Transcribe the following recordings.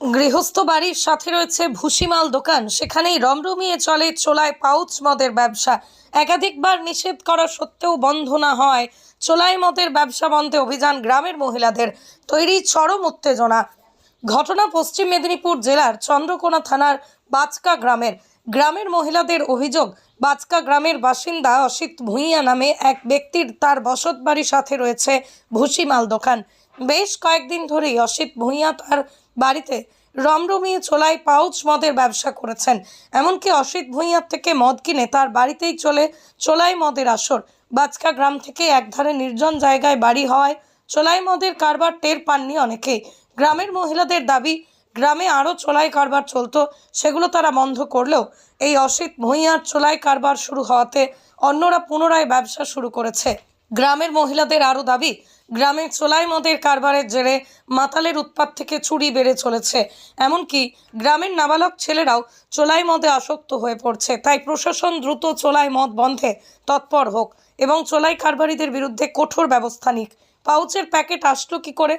গৃহস্থ বাড়ির সাথে রয়েছে ভুসিমাল দোকান। সেখানেই রমরমিয়ে চলে চোলায় পাউচ মদের ব্যবসা। একাধিকবার নিষেধ করা সত্ত্বেও বন্ধ না হয়। চোলাই মদের ব্যবসা বন্ধে অভিযান গ্রামের মহিলাদের। তৈরি চরম উত্তেজনা। ঘটনা পশ্চিম মেদিনীপুর জেলার চন্দ্রকোনা থানার বাচকা গ্রামের। গ্রামের মহিলাদের অভিযোগ, বাচকা গ্রামের বাসিন্দা অসিত ভূঁইয়া নামে এক ব্যক্তির তার বসত বাড়ির সাথে রয়েছে ভুসিমাল দোকান। বেশ কয়েকদিন ধরেই অসিত ভূঁইয়া তার বাড়িতে রমরমিয়ে চোলাই পাউচ মদের ব্যবসা করেছেন। এমনকি অসিত ভূঁইয়ার থেকে মদ কিনে তার বাড়িতেই চলে চোলাই মদের আসর। বাচকা গ্রাম থেকে একধারে নির্জন জায়গায় বাড়ি হওয়ায় চোলাই মদের কারবার টের পাননি অনেকেই। গ্রামের মহিলাদের দাবি, গ্রামে আরও চোলাই কারবার চলতো, সেগুলো তারা বন্ধ করলেও এই অসিত ভূঁইয়ার চোলাই কারবার শুরু হওয়াতে অন্যরা পুনরায় ব্যবসা শুরু করেছে। গ্রামের মহিলাদের আরও দাবি গ্রামের চোলাই মদের কারবারের জেরে মাতালের উৎপাত থেকে চুরি বেড়ে চলেছে। এমনকি গ্রামের নাবালক ছেলেরাও চোলাই মদে আসক্ত হয়ে পড়ছে। তাই প্রশাসন দ্রুত চোলাই মদ বন্ধে তৎপর হোক এবং চোলাই কারবারিদের বিরুদ্ধে কঠোর ব্যবস্থা নিক। পাউচের প্যাকেট আসলো কি করে?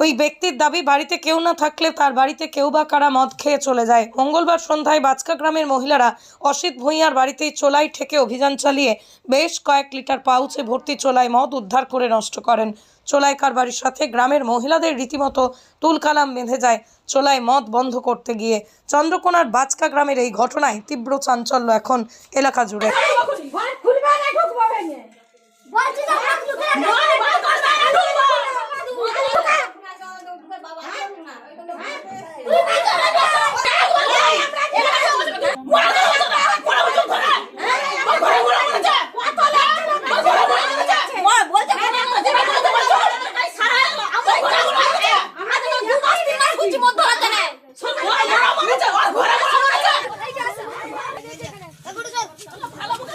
ওই ব্যক্তির দাবি বাড়িতে কেউ না থাকলে তার বাড়িতে কেউ বা কারা মদ খেয়ে চলে যায়। মঙ্গলবার সন্ধ্যায় বাচকা গ্রামের মহিলারা অসিত ভূঁইয়ার বাড়িতেই চোলাই ঠেকে অভিযান চালিয়ে বেশ কয়েক লিটার পাউচে ভর্তি চোলাই মদ উদ্ধার করে নষ্ট করেন। চোলাই কারবারির সাথে গ্রামের মহিলাদের রীতিমতো তুলকালাম বেঁধে যায় চোলাই মদ বন্ধ করতে গিয়ে। চন্দ্রকোনার বাচকা গ্রামের এই ঘটনায় তীব্র চাঞ্চল্য এখন এলাকা জুড়ে খুলবে না ঢুকবো ভেঙে বলছি তো হাত ঢুকে না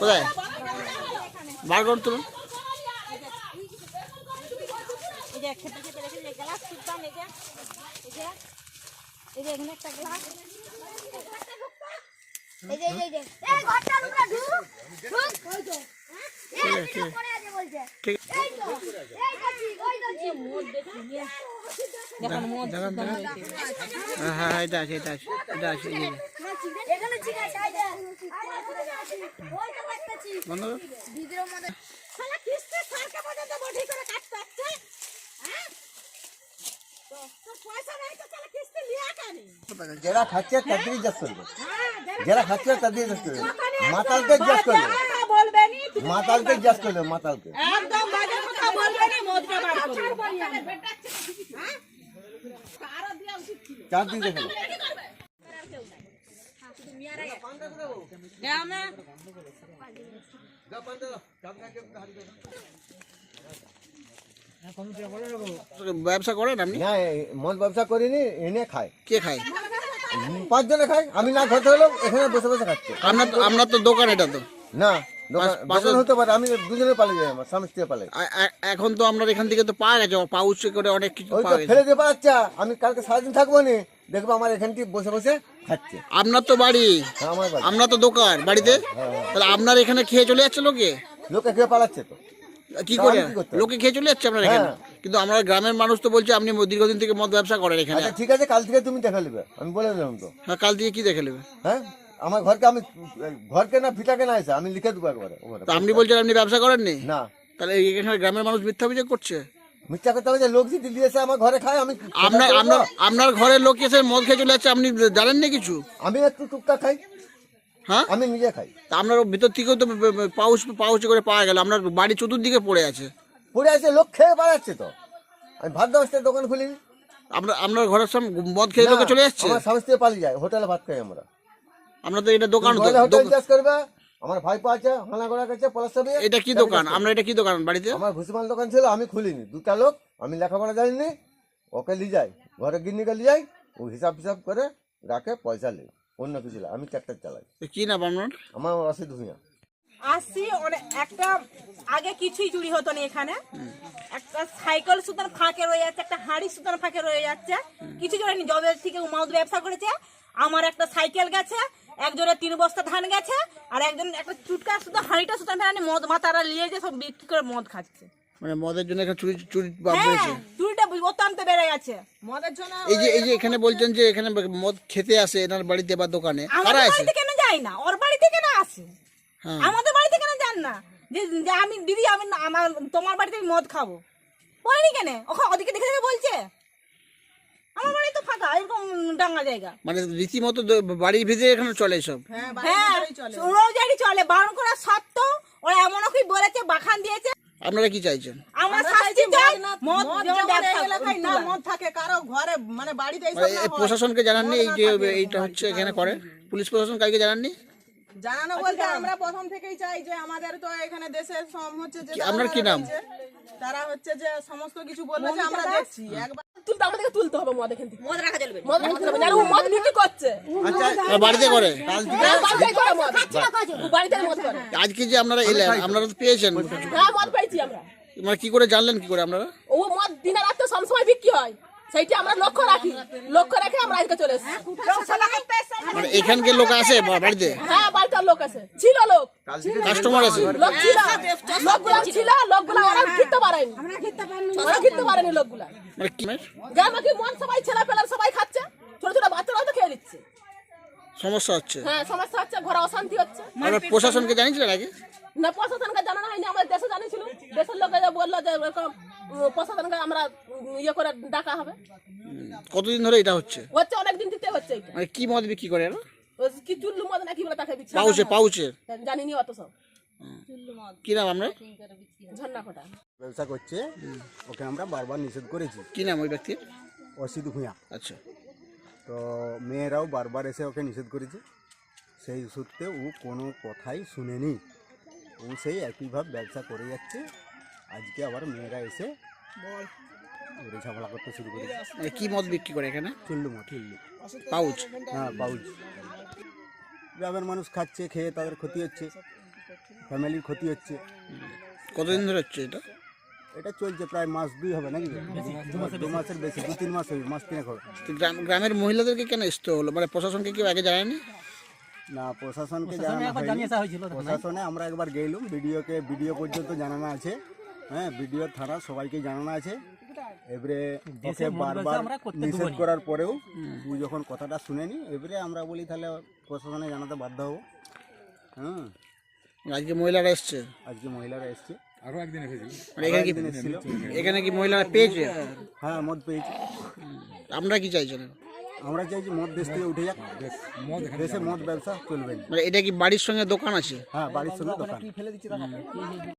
কোথায়? বার করুন তুলুন। এই যে এই যে এই যে, এই এখানে একটা গ্লাস। এই যে এই যে, এই ঘরটা ঢুকা ঢুক ওই তো হ্যাঁ হ্যাঁ তো তোর পয়সা নাই তো শালা কিস্তি যারা খাচ্ছে তাদেরই করবে হ্যাঁ যারা খাচ্ছে তাদেরই মাতালকে জাজ করবে বলবেনি মাতালকে জাজ করবে মাতালকে। একদম বাজে কথা বলবেনি মদটা বার করবে? চার দিন দেখে। ব্যবসা করেন আপনি? না মদ ব্যবসা করিনি এনে খায়। কে খায়? পাঁচজনে খায় আমি না খেতে হলেও এখানে বসে বসে খাচ্ছে। আপনার আপনার তো দোকান এটা তো। না দোকান পাঁচ- পাঁচজন- দোকান হতে পারে আমি দুজনে পালিয়ে যাই আমার স্বামী স্ত্রী পালাই এ- এ- এখন তো আপনার এখান থেকে তো পাওয়া গেছে পাউচ করে অনেক কিছু পাওয়া গেছে। ফেলে দিয়ে আমি কালকে সারাদিন থাকব নি দেখব আমার এখানটি বসে বসে খাচ্ছে। আপনার তো বাড়ি হ্যাঁ, তো দোকান বাড়িতে? তাহলে আপনার এখানে খেয়ে চলে যাচ্ছে লোকে? লোকে খেয়ে পালাচ্ছে তো। কি করে? লোকে খেয়ে চলে যাচ্ছে আপনার এখানে? হ্যাঁ। কিন্তু আমরা গ্রামের মানুষ তো বলছে আপনি দীর্ঘদিন থেকে মদ ব্যবসা করেন এখানে। আচ্ছা ঠিক আছে কাল থেকে তুমি দেখে নেবে আমি বলে দিলাম তো। হ্যাঁ, কাল থেকে কি দেখে নেবে? হ্যাঁ? আমার ঘরকে আমি ঘরকে না ফিটাকে না এসে আমি লিখে দেবো একবারে। তো আপনি বলছেন আপনি ব্যবসা করেননি? না। তাহলে এখানে গ্রামের মানুষ মিথ্যা অভিযোগ করছে? মিথ্যা কথা বলছে লোক যদি এসে আমার ঘরে খায় আমি আপনার আপনার আপনার ঘরের লোক এসে মদ খেয়ে চলে যাচ্ছে আপনি জানেন না কিছু? আমি একটু টুকটাক খাই। হ্যাঁ? আমি নিজে খাই। তা আপনার ভিতর থেকেও তো পাউচ পাউচ করে পাওয়া গেল আপনার বাড়ি চতুর্দিকে পড়ে আছে। পড়ে আছে লোক খেয়ে পালাচ্ছে তো। আমি ভাত দেওয়ার দোকান খুলিনি আপনার আপনার ঘরের সামনে মদ খেয়ে লোকে চলে যাচ্ছে? আমার স্বামী পালিয়ে যায় হোটেলে ভাত খাই আমরা। আপনার তো এটা দোকান হোটেল চাষ করবে আমার ভাইপো আছে হানাগড়া কাছে পলাশাবি এটা কি দোকান? আমরা এটা কি দোকান বাড়িতে? আমার ভুসিমাল দোকান ছিল আমি খুলিনি। দুটা লোক আমি লেখাপড়া জানিনি ওকে নিয়ে যাই। ঘরে গিন্নিকে নিয়ে যাই ও হিসাব হিসাব করে রাখে পয়সা নেই। অন্য কিছু না আমি ট্রাক্টর চালাই। তো কি না আপনার? আমার অসিত ভূঁইয়া। আসছি অনেক একটা আগে কিছুই চুরি হতো না এখানে। একটা সাইকেল সুতার ফাঁকে রয়ে যাচ্ছে একটা হাঁড়ি সুতার ফাঁকে রয়ে যাচ্ছে। কিছু জনে জবে থেকে মাউদ ব্যবসা করেছে আমার একটা সাইকেল গেছে একজনের তিন বস্তা ধান গেছে আর একজন একটা চুটকা সুতা হাঁড়িটা সুতার ফেলে মদ মাতারা নিয়ে যে সব বিক্রি করে মদ খাচ্ছে। মানে মদের জন্য এখানে চুরি চুরি হ্যাঁ চুরিটা অত্যন্ত বেড়ে গেছে। মদের জন্য এই যে এই যে এখানে বলছেন যে এখানে মদ খেতে আসে এনার বাড়িতে বা দোকানে কারা আসে? কেন যায় না? ওর বাড়িতে কেন আসে? হ্যাঁ। আমাদের বাড়িতে কেন যান না? যে যে আমি দিদি আমি আমার তোমার বাড়িতে আমি মদ খাব। বলেনি কেন? ওখানে ওদিকে দেখে দেখে বলছে? আমার বাড়ি তো ফাঁকা এরকম ডাঙ্গা জায়গা। মানে রীতিমতো দ- বাড়ির ভিতরে এখানে চলে সব? হ্যাঁ হ্যাঁ রোজারি চলে। বারণ করা সত্ত্বেও ওরা এমন কি বলেছে বাখান দিয়েছে? আপনারা কি চাইছেন? আমরা শাস্তি চাই মদ মদ যেমন যেমন এই এলাকায় না মদ থাকে কারও ঘরে মানে বাড়িতে এইসব মানে না এই হয়। প্রশাসনকে জানাননি এই যে এইটা হচ্ছে এখানে করে? পুলিশ প্রশাসন কাউকে জানাননি? জানানো বলতে আমরা প্রথম থেকেই চাই যে আমাদের তো এখানে দেশের সম হচ্ছে যে আপনার কি নাম? তারা হচ্ছে যে সমস্ত কিছু বলবে যে আমরা দেখছি। একবার তুলতে আমাদেরকে তুলতে হবে মদ এখান থেকে। মদ রাখা চলবে। মদ রাখা চলবে। না, ও মদ বিক্রি করছে। আর বাড়িতে করে? হ্যাঁ, করে মদ। ও বাড়িতে মদ করে। আজকে যে আপনারা এলেন আপনারা তো পেয়েছেন। হ্যাঁ মদ পাইছি আমরা। মানে কি করে জানলেন কি করে আপনারা? ও মদ দিনে রাতে সবসময় বিক্রি হয়। সেইটা আমরা লক্ষ্য রাখি। লক্ষ্য রেখে আমরা আজকে চলে এসেছি। মানে এখানকার লোক আসে বাড়িতে? হ্যাঁ বাড়িতে লোক আছে ছিল লোক। কাস্টমার আছে লোক ছিল। লোকগুলা ছিল লোকগুলা ওরা ফিরতে পারেনি ওরা ফিরতে পারেনি লোকগুলা। মানে গ্রামে কি মন? সবাই ছেলে পেলার সবাই খাচ্ছে ছোট ছোট বাচ্চারাও তো খেয়ে নিচ্ছে। সমস্যা হচ্ছে। হ্যাঁ সমস্যা হচ্ছে ঘরে অশান্তি হচ্ছে। আপনারা প্রশাসনকে জানিয়েছিলেন আগে না প্রশাসনকে জানানো হয়নি আমাদের দেশে জানিয়েছিল। দেশের লোকে বলল যে এরকম প্রশাসনকে আমরা ইয়ে করে ডাকা হবে। কতদিন ধরে এটা হচ্ছে? হচ্ছে অনেক দিন দিতে হচ্ছে এটা। মানে কি মদ বিক্রি করে এরা? কি চুল্লু মদ নাকি বলে তাকে পাউচে জানিনি অত সব কি নাম আপনার? ব্যবসা করছে ওকে আমরা বারবার নিষেধ করেছি। কি নাম ওই ব্যক্তির? অসিত ভূঁয়া আচ্ছা। তো মেয়েরাও বারবার এসে ওকে নিষেধ করেছে। সেই সূত্রে ও কোনো কথাই শুনেনি। ও সেই একইভাবে ব্যবসা করে যাচ্ছে। আজকে আবার মেয়েরা এসে ওরে ঝামেলা করতে শুরু করেছে। কি মদ বিক্রি করে এখানে? চুল্লু মো চুল্লু পাউচ। হ্যাঁ পাউচ। গ্রামের মানুষ খাচ্ছে খেয়ে তাদের ক্ষতি হচ্ছে। ফ্যামিলির ক্ষতি হচ্ছে। কতদিন ধরে হচ্ছে এটা? এটা চলছে প্রায় মাস দুই হবে নাকি? দু মাসের বেশি দু তিন মাস হবে মাস তিনেক হবে। গ্রামের মহিলাদেরকে কেন আসতে হলো? মানে প্রশাসনকে কেউ আগে জানায়নি? না প্রশাসনকে জানানো প্রশাসনে আমরা একবার গেলাম বিডিওকে বিডিও পর্যন্ত জানানো আছে। হ্যাঁ বিডিও থানা সবাইকে জানানো আছে। এবারে ওকে বারবার নিষেধ করার পরেও তুই যখন কথাটা শুনেনি এবারে আমরা বলি তাহলে প্রশাসনে জানাতে বাধ্য হব। হ্যাঁ। আজকে মহিলারা এসছে। আজকে মহিলারা এসছে। মানে এখানে কি একদিন এসেছিল। এখানে কি মহিলারা পেয়েছে? হ্যাঁ মদ পেয়েছে। আমরা কি চাইছেন আমরা চাইছি মদ দেশ থেকে উঠে যাক। দেশে মদ ব্যবসা চলবে মানে এটা কি বাড়ির সঙ্গে দোকান আছে? হ্যাঁ বাড়ির সঙ্গে দোকান।